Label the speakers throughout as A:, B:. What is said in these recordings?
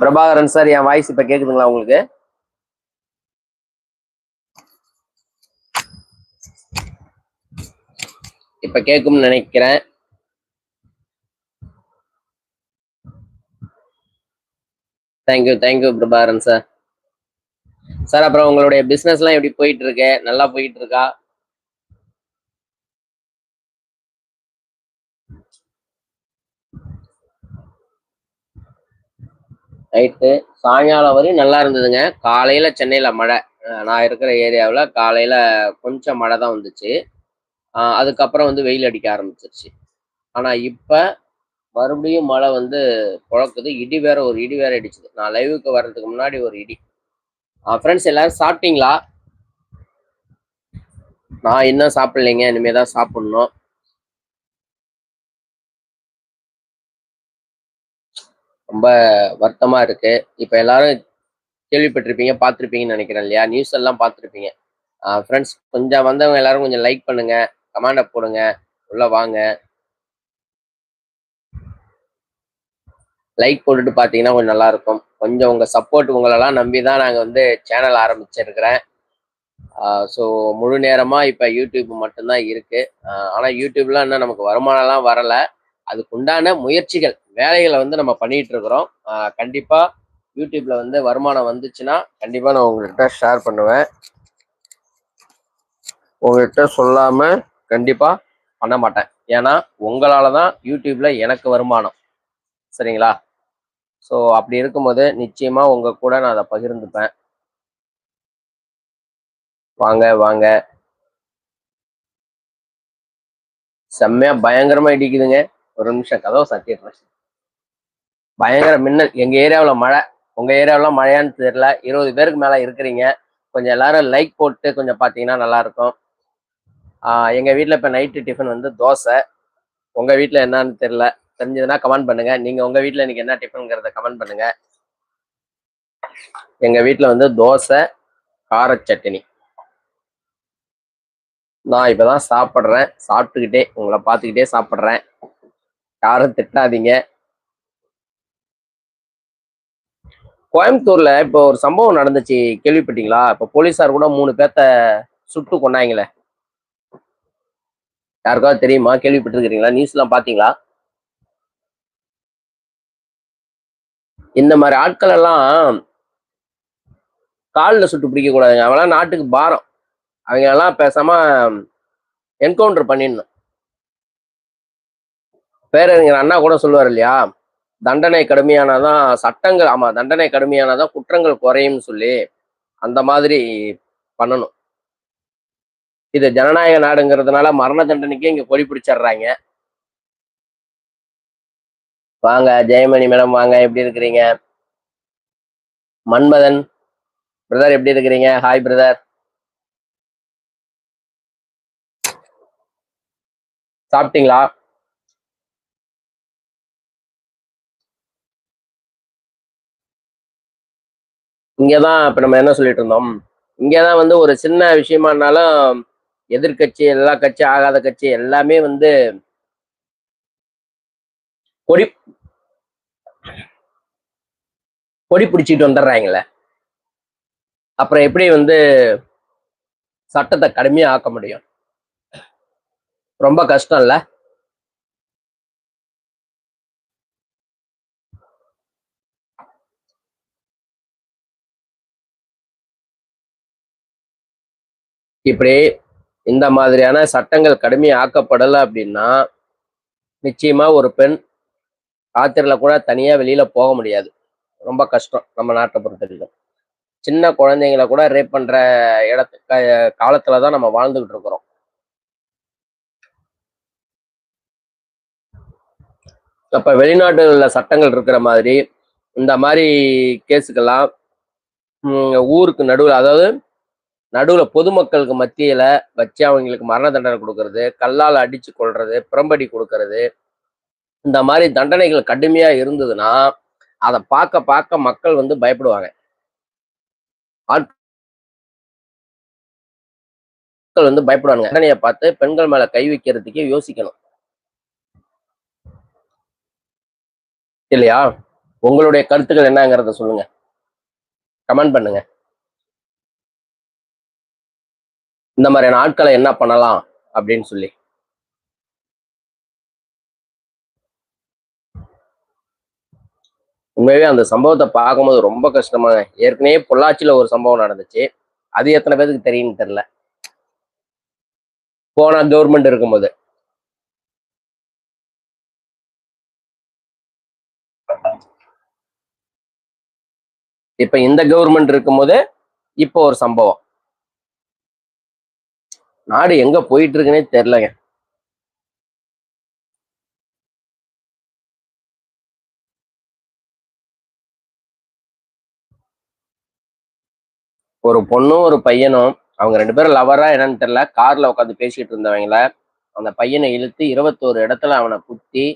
A: Prabhakaran sir என் voice இப்ப கேக்குதுங்களா உங்களுக்கு? இப்ப கேட்கும்னு நினைக்கிறேன். Thank you thank you Prabhakaran sir. Sir அப்புறம் உங்களுடைய பிசினஸ் எல்லாம் எப்படி போயிட்டு இருக்கு? நல்லா போயிட்டு இருக்கா? நைட்டு. சாயங்காலம் வரையும் நல்லா இருந்ததுங்க. காலையில் சென்னையில் மழை. நான் இருக்கிற ஏரியாவில் காலையில் கொஞ்சம் மழை தான் வந்துச்சு. அதுக்கப்புறம் வந்து வெயில் அடிக்க ஆரம்பிச்சிருச்சு. ஆனால் இப்போ மறுபடியும் மழை வந்து புழக்குது. இடி வேற ஒரு இடி வேற அடிச்சுது நான் லைவுக்கு வர்றதுக்கு முன்னாடி ஒரு இடி. ஃப்ரெண்ட்ஸ் எல்லாரும் சாப்பிட்டீங்களா? நான் இன்னும் சாப்பிட்லைங்க. இனிமேல் தான் சாப்பிட்ணும். ரொம்ப வருத்தமாக இருக்கு. இப்போ எல்லாரும் கேள்விப்பட்டிருப்பீங்க பார்த்துருப்பீங்கன்னு நினைக்கிறேன் இல்லையா? நியூஸ் எல்லாம் பார்த்துருப்பீங்க. ஃப்ரெண்ட்ஸ் கொஞ்சம் வந்தவங்க எல்லாரும் கொஞ்சம் லைக் பண்ணுங்க கமாண்டை போடுங்க உள்ள வாங்க. லைக் போட்டுட்டு பார்த்தீங்கன்னா கொஞ்சம் நல்லா இருக்கும். கொஞ்சம் உங்கள் சப்போர்ட் உங்களெல்லாம் நம்பி தான் நாங்கள் வந்து சேனல் ஆரம்பிச்சிருக்கிறேன். ஸோ முழு நேரமாக இப்போ யூடியூப் மட்டும்தான் இருக்குது ஆனால் யூடியூப்லாம் இன்னும் நமக்கு வருமானம்லாம் வரலை. அதுக்குண்டான முயற்சிகள் வேலைகளை வந்து நம்ம பண்ணிட்டு இருக்கிறோம் கண்டிப்பா யூடியூப்ல வந்து வருமானம் வந்துச்சுன்னா கண்டிப்பா நான் உங்கள்கிட்ட ஷேர் பண்ணுவேன். உங்கள்கிட்ட சொல்லாம கண்டிப்பா பண்ண மாட்டேன். ஏன்னா உங்களால தான் யூடியூப்ல எனக்கு வருமானம். சரிங்களா? ஸோ அப்படி இருக்கும்போது நிச்சயமா உங்க கூட நான் அதை பகிர்ந்துப்பேன். வாங்க வாங்க. செம்மையா பயங்கரமா இடிக்குதுங்க. ஒரு நிமிஷம் கதவை சத்திடுறேன். பயங்கர மின்னல். எங்க ஏரியாவில் மழை. உங்க ஏரியாவில் மழையான்னு தெரியல. இருபது பேருக்கு மேல இருக்கிறீங்க. கொஞ்சம் எல்லாரும் லைக் போட்டு கொஞ்சம் பார்த்தீங்கன்னா நல்லா இருக்கும் வீட்டில் எங்க நைட்டு டிஃபன் வந்து தோசை. உங்க வீட்டில் என்னன்னு தெரியல. தெரிஞ்சதுன்னா கமெண்ட் பண்ணுங்க. நீங்க உங்க வீட்டில் இன்னைக்கு என்ன டிஃபனுங்கிறத கமெண்ட் பண்ணுங்க. எங்க வீட்டில் வந்து தோசை கார சட்னி. நான் இப்பதான் சாப்பிட்றேன். சாப்பிட்டுக்கிட்டே உங்களை பார்த்துக்கிட்டே சாப்பிட்றேன். யாரும் திட்டாதீங்க. கோயம்புத்தூர்ல இப்போ ஒரு சம்பவம் நடந்துச்சு. கேள்விப்பட்டீங்களா? இப்போ போலீஸார் கூட மூணு பேர்த்த சுட்டு கொண்டாங்களே யாருக்காவது தெரியுமா? கேள்விப்பட்டிருக்கிறீங்களா? நியூஸ்லாம் பாத்தீங்களா இந்த மாதிரி ஆட்கள் எல்லாம் காலில் சுட்டு பிடிக்க கூடாதுங்க. அவெல்லாம் நாட்டுக்கு பாரம். அவங்க எல்லாம் பேசாம என்கவுண்டர் பண்ணிடணும். பேரறிஞர் அண்ணா கூட சொல்லுவார் இல்லையா? தண்டனை கடுமையானாதான் சட்டங்கள் ஆமா தண்டனை கடுமையானாதான் குற்றங்கள் குறையும்னு சொல்லி அந்த மாதிரி பண்ணணும். இது ஜனநாயக நாடுங்கிறதுனால மரண தண்டனைக்கே இங்க கொடி பிடிச்சிடுறாங்க வாங்க ஜெயமணி மேடம் வாங்க எப்படி இருக்கிறீங்க? மன்மதன் பிரதர் எப்படி இருக்கிறீங்க? ஹாய் பிரதர் சாப்பிட்டீங்களா? இங்கதான் இப்ப நம்ம என்ன சொல்லிட்டு இருந்தோம்? இங்கதான் வந்து ஒரு சின்ன விஷயமானாலும் எதிர்கட்சி எல்லா கட்சி ஆகாத கட்சி எல்லாமே வந்து கொடி கொடி பிடிச்சிட்டு வந்துடுறாங்களே அப்புறம் எப்படி வந்து சட்டத்தை கடுமையா ஆக்க முடியும்? ரொம்ப கஷ்டம் இல்லை இப்படி இந்த மாதிரியான சட்டங்கள் கடுமையாக்கப்படலை அப்படின்னா நிச்சயமா ஒரு பெண் ராத்திரில கூட தனியா வெளியில போக முடியாது. ரொம்ப கஷ்டம் நம்ம நாட்டை பொறுத்த வரைக்கும் சின்ன குழந்தைங்களை கூட ரேப் பண்ற இடத்து க- காலத்துல தான் நம்ம வாழ்ந்துகிட்டு இருக்கிறோம். அப்ப வெளிநாடுகளில் சட்டங்கள் இருக்கிற மாதிரி இந்த மாதிரி கேஸுக்கெல்லாம் ஊருக்கு நடுவில் அதாவது நடுவில் பொதுமக்களுக்கு மத்தியில் வச்சு அவங்களுக்கு மரண தண்டனை கொடுக்கறது கல்லால் அடித்து கொள்வது புறம்படி கொடுக்கறது இந்த மாதிரி தண்டனைகள் கடுமையாக இருந்ததுன்னா அதை பார்க்க பார்க்க மக்கள் வந்து பயப்படுவாங்க. மக்கள் வந்து பயப்படுவாங்க. தண்டனையை பார்த்து பெண்கள் மேலே கை வைக்கிறதுக்கே யோசிக்கணும். இல்லையா? உங்களுடைய கருத்துக்கள் என்னங்கிறத சொல்லுங்க. கமெண்ட் பண்ணுங்க. இந்த மாதிரியான ஆட்களை என்ன பண்ணலாம் அப்படின்னு சொல்லி. உண்மையாகவே அந்த சம்பவத்தை பார்க்கும்போது ரொம்ப கஷ்டமா ஏற்கனவே பொள்ளாச்சியில ஒரு சம்பவம் நடந்துச்சு. அது எத்தனை பேருக்கு தெரியும்னு தெரியல. போனா கவர்மெண்ட் இருக்கும்போது. இப்ப இந்த கவர்மெண்ட் இருக்கும்போது இப்போ ஒரு சம்பவம். நாடு எங்க போயிட்டு இருக்குன்னே தெரியலங்க. ஒரு பொண்ணும் ஒரு பையனும் அவங்க ரெண்டு பேரும் லவரா என்னன்னு தெரியல. கார்ல உட்காந்து பேசிட்டு இருந்தவங்கள அந்த பையனை இழுத்து இருபத்தோரு இடத்துல அவனை குத்தி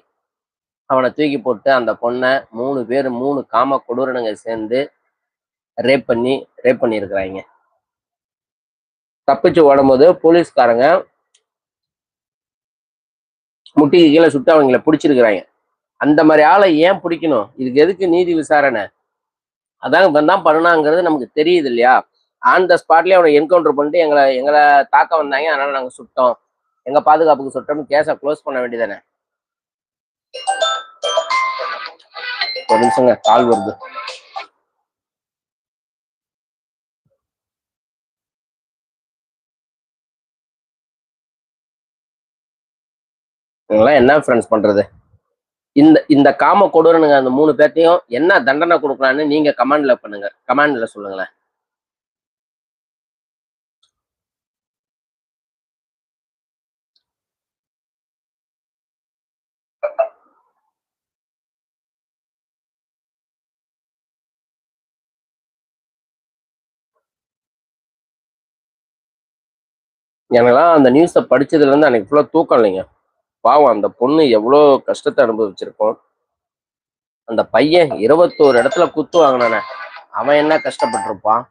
A: அவனை தூக்கி போட்டு அந்த பொண்ணை மூணு பேர் மூணு காம கொடூரனுங்க சேர்ந்து ரேப் பண்ணி ரேப் பண்ணியிருக்கிறாங்க. தப்பிச்சு ஓடும்போது போலீஸ்காரங்க முட்டிக்கு கீழே சுட்டு அவங்கள பிடிச்சிருக்கிறாங்க. அந்த மாதிரி ஆளை ஏன் பிடிக்கணும்? இதுக்கு எதுக்கு நீதி விசாரணை? அதான் இவன் தான் பண்ணாங்கிறது நமக்கு தெரியுது இல்லையா? ஆன் த ஸ்பாட்லயே அவனை என்கவுண்டர் பண்ணிட்டு எங்களை எங்களை தாக்க வந்தாங்க. அதனால நாங்க சுட்டோம். எங்க பாதுகாப்புக்கு சுட்டோம்னு கேஸை க்ளோஸ் பண்ண வேண்டியதானே ஒரு நிமிஷங்க கால் வருது. இவங்கெல்லாம் என்ன ஃப்ரெண்ட்ஸ் பண்ணுறது இந்த இந்த காம கொடுறனுங்க அந்த மூணு பேர்த்தையும் என்ன தண்டனை கொடுக்கலான்னு நீங்கள் கமாண்டில் பண்ணுங்க. கமாண்டில் சொல்லுங்களேன். எனக்கெல்லாம் அந்த நியூஸை படித்ததுலேருந்து அன்றைக்கி ஃபுல்லாக தூக்கம் இல்லைங்க. பாவம் அந்த பொண்ணு எவ்வளோ கஷ்டத்தை அனுபவிச்சிருக்கோம். அந்த பையன் இருபத்தோரு இடத்துல குத்து வாங்கினானே அவன் என்ன கஷ்டப்பட்டிருப்பான்?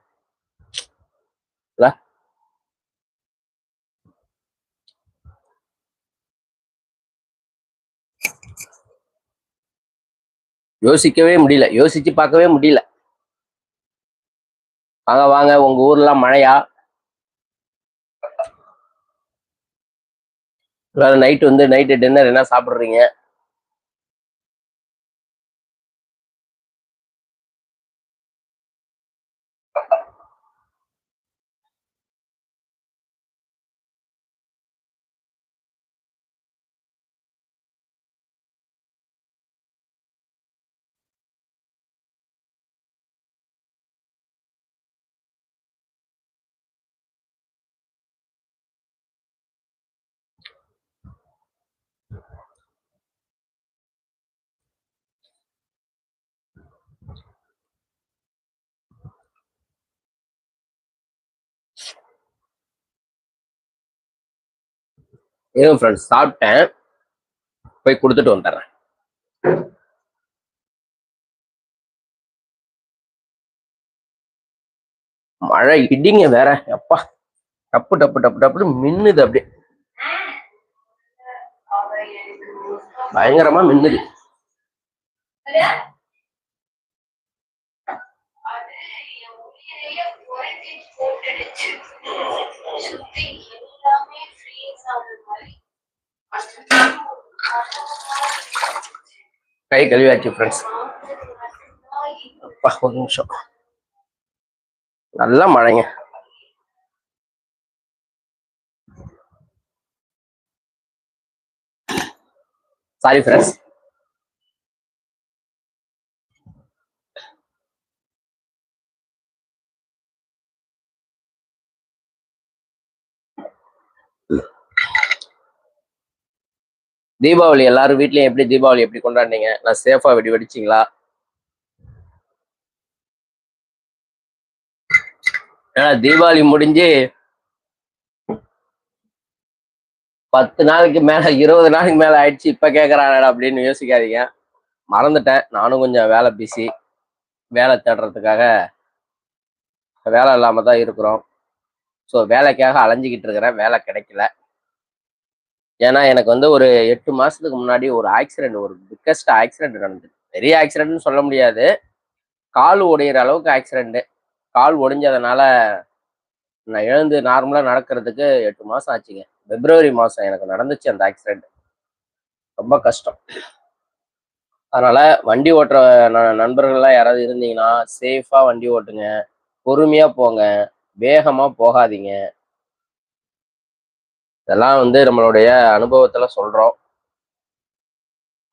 A: இல்ல? யோசிக்கவே முடியல. யோசிச்சு பார்க்கவே முடியல. வாங்க வாங்க உங்க ஊர்லாம் மழையா? வேற நைட் வந்து நைட்டு டின்னர் என்ன சாப்பிடுறீங்க? இதுவும் ஃப்ரெண்ட்ஸ் சாப்பிட்டேன். போய் கொடுத்துட்டு வந்துடுறேன். மழை இடிங்க வேற. அப்பா டப்பு டப்பு டப்பு டப்பு மின்னுது அப்படியே. பயங்கரமா மின்னுது. கை கழுவியாச்சு ஃப்ரெண்ட்ஸ் அப்பா ஒரு நிமிஷம். நல்லா மழைங்க. சாரி ஃப்ரெண்ட்ஸ் தீபாவளி எல்லாரும் வீட்லயும் எப்படி தீபாவளி எப்படி கொண்டாடினீங்க? நான் சேஃபா வெடி வெடிச்சிங்களா? ஏன்னா தீபாவளி முடிஞ்சு பத்து நாளைக்கு மேல இருபது நாளைக்கு மேல ஆயிடுச்சு. இப்ப கேக்குறானடா அப்படின்னு யோசிக்காதீங்க. மறந்துட்டேன். நானும் கொஞ்சம் வேலை பிஸி வேலை தேடுறதுக்காக வேலை இல்லாம தான் இருக்கிறோம். ஸோ வேலைக்காக அலைஞ்சிக்கிட்டு இருக்கிறேன். வேலை கிடைக்கல. ஏன்னா எனக்கு வந்து ஒரு எட்டு மாசத்துக்கு முன்னாடி ஒரு ஆக்சிடென்ட் ஒரு பிக்கஸ்ட் ஆக்சிடென்ட் நடந்துச்சு பெரிய ஆக்சிடென்ட்னு சொல்ல முடியாது. கால் உடையிற அளவுக்கு ஆக்சிடென்ட் கால் ஒடிஞ்சதுனால நான் எழுந்து நார்மலாக நடக்கிறதுக்கு எட்டு மாதம் ஆச்சுங்க. பிப்ரவரி மாதம் எனக்கு நடந்துச்சு அந்த ஆக்சிடென்ட் ரொம்ப கஷ்டம். அதனால் வண்டி ஓட்டுற ந- நண்பர்கள்லாம் யாராவது இருந்தீங்கன்னா சேஃபாக வண்டி ஓட்டுங்க. பொறுமையாக போங்க. வேகமாக போகாதீங்க. இதெல்லாம் வந்து நம்மளுடைய அனுபவத்துல சொல்றோம்.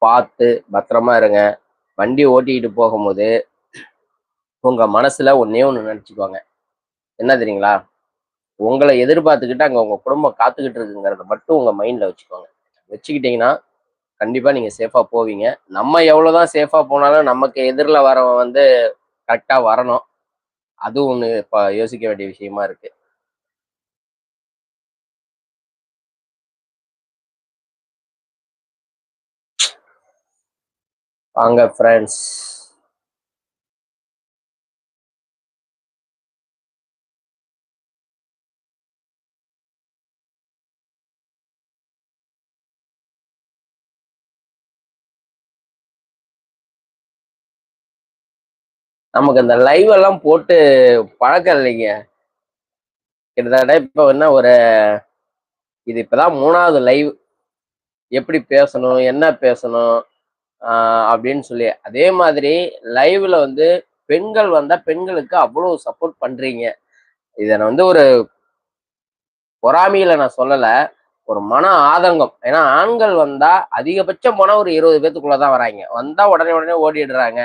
A: பார்த்து பத்திரமா இருங்க. வண்டி ஓட்டிக்கிட்டு போகும்போது உங்க மனசுல ஒன்னே ஒன்று நினச்சிக்கோங்க என்ன தெரியுங்களா? உங்களை எதிர்பார்த்துக்கிட்டு அங்கே உங்க குடும்பம் காத்துக்கிட்டு இருக்குங்கிறத மட்டும் உங்க மைண்ட்ல வச்சுக்கோங்க. வச்சுக்கிட்டீங்கன்னா கண்டிப்பா நீங்க சேஃபா போவீங்க. நம்ம எவ்வளவுதான் சேஃபா போனாலும் நமக்கு எதிரில் வரவன் வந்து கரெக்டாக வரணும். அது ஒன்று இப்போ யோசிக்க வேண்டிய விஷயமா இருக்கு. வாங்க ஃப்ரெண்ட்ஸ் நமக்கு அந்த லைவ் எல்லாம் போட்டு பழக்கம் இல்லைங்க. கிட்டத்தட்ட இப்ப என்ன ஒரு இது இப்பதான் மூணாவது லைவ் எப்படி பேசணும் என்ன பேசணும்? அப்படின்னு சொல்லி. அதே மாதிரி லைவ்ல வந்து பெண்கள் வந்தா பெண்களுக்கு அவ்வளவு சப்போர்ட் பண்றீங்க. இதை நான் வந்து ஒரு பொறாமையில நான் சொல்லல. ஒரு மன ஆதங்கம். ஏன்னா ஆண்கள் வந்தா அதிகபட்சம் போனால் ஒரு இருபது பேத்துக்குள்ளதான் வராங்க. வந்தா உடனே உடனே ஓடிடுறாங்க.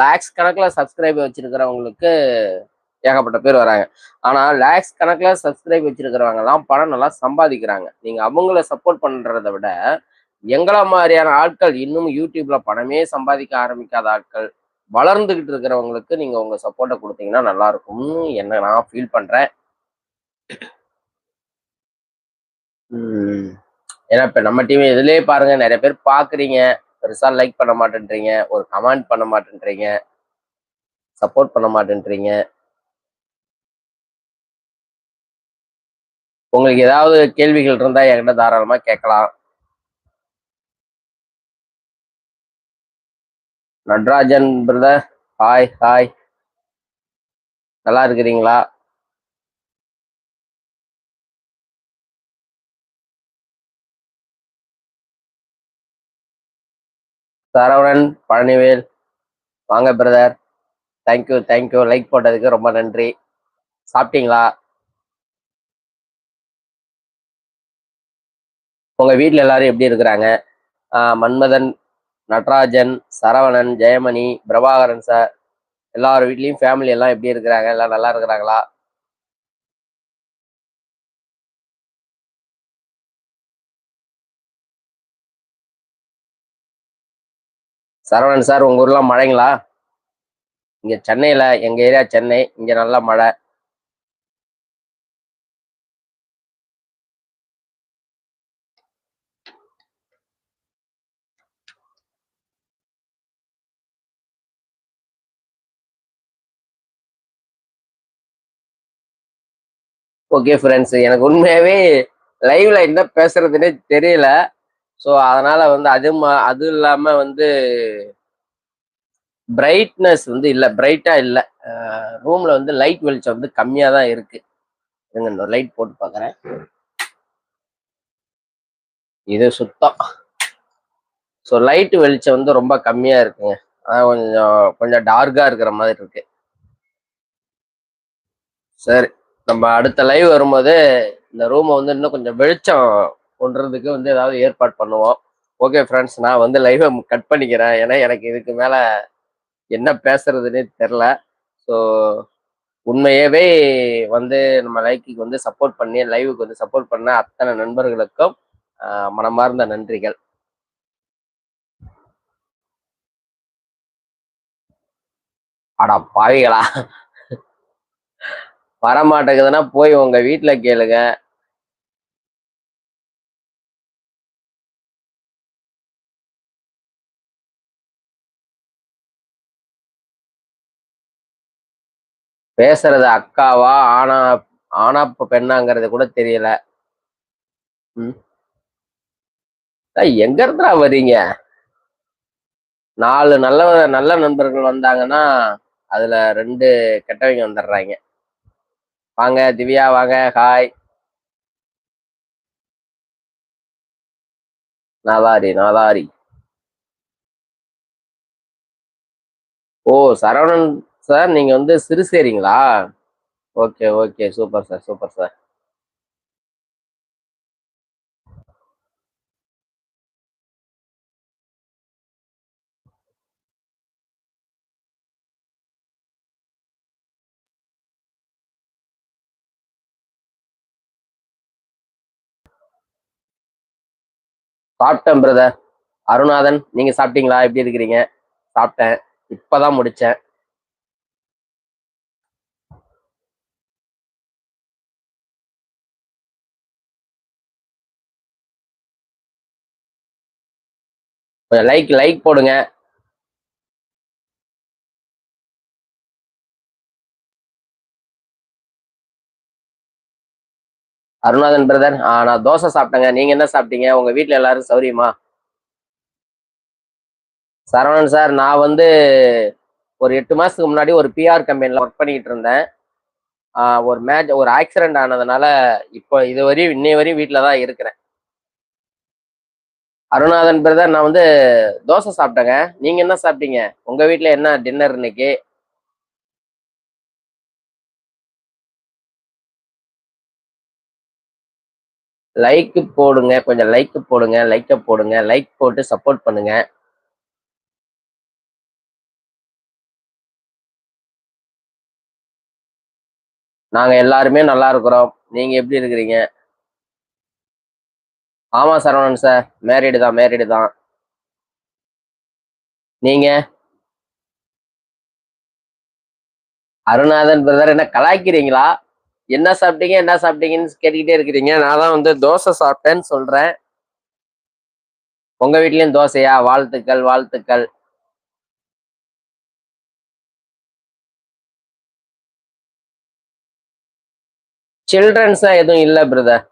A: லேக்ஸ் கணக்கில் சப்ஸ்கிரைப் வச்சிருக்கிறவங்களுக்கு ஏகப்பட்ட பேர் வராங்க. ஆனால் லேக்ஸ் கணக்கில் சப்ஸ்கிரைப் வச்சிருக்கிறவங்கலாம் பணம் நல்லா சம்பாதிக்கிறாங்க. நீங்கள் அவங்கள சப்போர்ட் பண்ணுறத விட எங்களை மாதிரியான ஆட்கள் இன்னும் யூடியூப்ல பணமே சம்பாதிக்க ஆரம்பிக்காத ஆட்கள் வளர்ந்துகிட்டு இருக்கிறவங்களுக்கு நீங்க உங்க சப்போர்ட்டை கொடுத்தீங்கன்னா நல்லா இருக்கும்னு என்ன நான் ஃபீல் பண்றேன். ஏன்னா இப்ப நம்ம டீம் இதுலயே பாருங்க நிறைய பேர் பாக்குறீங்க பெருசா லைக் பண்ண மாட்டேன்றீங்க ஒரு கமெண்ட் பண்ண மாட்டேன்றீங்க சப்போர்ட் பண்ண மாட்டேன்றீங்க. உங்களுக்கு ஏதாவது கேள்விகள் இருந்தா என்கிட்ட தாராளமா கேட்கலாம். நட்ராஜன் பிரதர் ஹாய் ஹாய் நல்லா இருக்கிறீங்களா சரவணன் பழனிவேல். வாங்க பிரதர் தேங்க்யூ தேங்க்யூ லைக் போட்டதுக்கு ரொம்ப நன்றி. சாப்பிட்டீங்களா? உங்கள் வீட்டில் எல்லாரும் எப்படி இருக்கிறாங்க? மன்மதன் நட்ராஜன் சரவணன் ஜெயமணி பிரபாகரன் சார் எல்லார் வீட்லேயும் ஃபேமிலி எல்லாம் எப்படி இருக்கிறாங்க? எல்லாம் நல்லா இருக்கிறாங்களா? சரவணன் சார் உங்கள் ஊர்லாம் மழைங்களா? இங்கே சென்னையில் எங்கள் ஏரியா சென்னை இங்கே நல்லா மழை. ஓகே ஃப்ரெண்ட்ஸ் எனக்கு உண்மையாகவே லைவ்ல என்ன பேசுறதுன்னே தெரியல. ஸோ அதனால வந்து அது அதுவும் அது இல்லாம வந்து பிரைட்னஸ் வந்து இல்லை. பிரைட்டா இல்லை. ரூம்ல வந்து லைட் வெளிச்சம் வந்து கம்மியாக தான் இருக்கு. இருங்க இந்த லைட் போட்டு பார்க்குறேன் இது சுத்தம். ஸோ லைட் வெளிச்சம் வந்து ரொம்ப கம்மியாக இருக்குங்க. அதான் கொஞ்சம் கொஞ்சம் டார்க்காக இருக்கிற மாதிரி இருக்கு. சரி. நம்ம அடுத்த லைவ் வரும்போது இந்த ரூமை வந்து இன்னும் கொஞ்சம் வெளிச்சம் கொண்டுறதுக்கு வந்து ஏதாவது ஏற்பாடு பண்ணுவோம். ஓகே ஃப்ரெண்ட்ஸ் நான் வந்து லைவை கட் பண்ணிக்கிறேன். ஏன்னா எனக்கு இதுக்கு மேலே என்ன பேசுறதுன்னே தெரில ஸோ உண்மையவே வந்து நம்ம லைக்கு வந்து சப்போர்ட் பண்ணி லைவுக்கு வந்து சப்போர்ட் பண்ண அத்தனை நண்பர்களுக்கும் மனமார்ந்த நன்றிகள். அடா பாவிகளா. வரமாட்டேங்குதுன்னா போய் உங்க வீட்டில் கேளுங்க. பேசுறது அக்காவா ஆனா ஆனா பெண்ணாங்கிறது கூட தெரியல. ம். எங்க இருந்தா வர்றீங்க? நாலு நல்ல நல்ல நண்பர்கள் வந்தாங்கன்னா அதுல ரெண்டு கெட்டவங்க வந்துடுறாங்க. வாங்க திவ்யா வாங்க ஹாய் நாதாரி நாதாரி. ஓ சரவணன் சார் நீங்க வந்து சிறுசேரிங்களா? Okay okay. Super sir super sir. சாப்பிட்டேன் பிரதர் அருணாதன் நீங்க சாப்பிட்டீங்களா? எப்படி இருக்கிறீங்க? சாப்பிட்டேன். இப்பதான் முடிச்சேன். லைக் லைக் போடுங்க. அருணாதன் பிரதர் ஆ நான் தோசை சாப்பிட்டேங்க. நீங்க என்ன சாப்பிட்டீங்க? உங்க வீட்டுல எல்லாரும் சௌரியமா? சரவணன் சார் நான் வந்து ஒரு எட்டு மாசத்துக்கு முன்னாடி ஒரு பிஆர் கம்பெனில ஒர்க் பண்ணிட்டு இருந்தேன். ஒரு மேட்ச் ஒரு ஆக்சிடென்ட் ஆனதுனால இப்போ இது வரையும் இன்னை வரையும் வீட்டில் தான் இருக்கிறேன். அருணாதன் பிரதர் நான் வந்து தோசை சாப்பிட்டேங்க. நீங்க என்ன சாப்பிட்டீங்க? உங்க வீட்டில் என்ன டின்னர் இன்னைக்கு? லைக் போடுங்க கொஞ்சம் லைக் போடுங்க லைக்க போடுங்க லைக் போட்டு சப்போர்ட் பண்ணுங்க. நாங்க எல்லாருமே நல்லா இருக்கிறோம். நீங்க எப்படி இருக்கிறீங்க? ஆமா சரவணன் சார் மேரிடு தான் மேரிடு தான். நீங்க? அருணாதன் பிரதர் என்ன கலாய்க்கிறீங்களா? என்ன சாப்பிட்டீங்க என்ன சாப்பிட்டீங்கன்னு கேட்டுக்கிட்டே இருக்கிறீங்க. நான் தான் வந்து தோசை சாப்பிட்டேன்னு சொல்றேன். உங்க வீட்லயும் தோசையா? வாழ்த்துக்கள் வாழ்த்துக்கள். சில்ட்ரன்ஸா எதுவும் இல்ல பிரதர்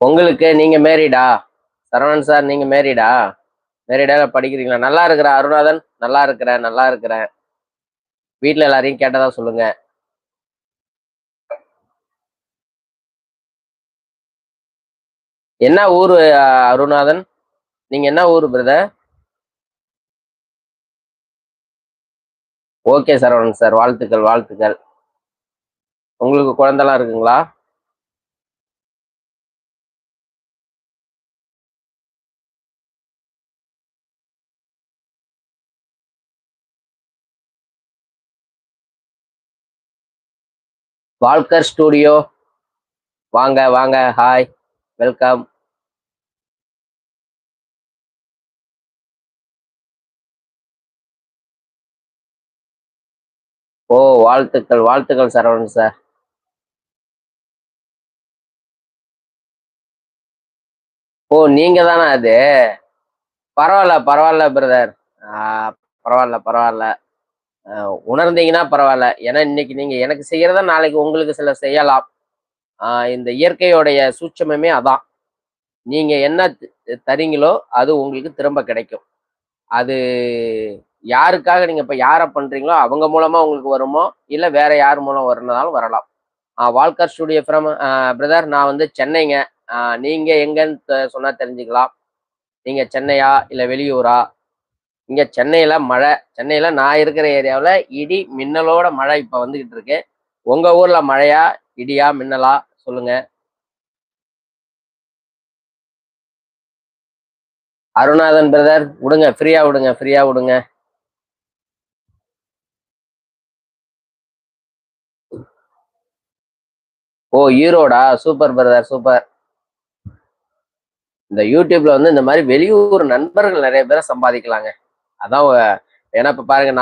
A: உங்களுக்கு நீங்க மேரிடா சரவணன் சார் நீங்க மேரிடா மேரிடா படிக்கிறீங்களா? நல்லா இருக்கிற அருணாதன் நல்லா இருக்கிறேன் நல்லா இருக்கிறேன் வீட்டில் எல்லாரையும் கேட்டதா சொல்லுங்க. என்ன ஊர் அருணாதன்? நீங்க என்ன ஊர் பிரதர் ஓகே சரவணன் சார் வாழ்த்துக்கள் வாழ்த்துக்கள். உங்களுக்கு குழந்தைலாம் இருக்குங்களா? வால்கர் ஸ்டூடியோ வாங்க வாங்க ஹாய் வெல்கம் ஓ வாழ்த்துக்கள் வாழ்த்துக்கள் சரவணன் சார் ஓ நீங்க தானா அது? பரவாயில்ல பரவாயில்ல பிரதர் பரவாயில்ல பரவாயில்ல. உணர்ந்தீங்கன்னா பரவாயில்ல. ஏன்னா இன்னைக்கு நீங்க எனக்கு செய்யறத நாளைக்கு உங்களுக்கு சில செய்யலாம். இந்த இயற்கையோடைய சூட்சமே அதான். நீங்க என்ன தரீங்களோ அது உங்களுக்கு திரும்ப கிடைக்கும். அது யாருக்காக நீங்க இப்ப யாரை பண்றீங்களோ அவங்க மூலமா உங்களுக்கு வருமோ இல்ல வேற யார் மூலம் வரணுனாலும் வரலாம். வால்கர் ஸ்டுடியோ ஃப்ரம் பிரதர் நான் வந்து சென்னைங்க. நீங்க எங்கன்னு சொன்னா தெரிஞ்சுக்கலாம். நீங்க சென்னையா இல்ல வெளியூரா இங்க சென்னையில மழை சென்னையில நான் இருக்கிற ஏரியாவில் இடி மின்னலோட மழை இப்போ வந்துகிட்டு இருக்கு. உங்க ஊர்ல மழையா இடியா மின்னலா சொல்லுங்க. அருணாதன் பிரதர் விடுங்க ஃப்ரீயா விடுங்க ஃப்ரீயா விடுங்க. ஓ ஈரோடா? சூப்பர் பிரதர் சூப்பர் இந்த யூடியூப்ல வந்து இந்த மாதிரி வெளியூர் நண்பர்கள் நிறைய பேரை சம்பாதிக்கலாங்க. அதான் ஏன்னா இப்ப பாருங்க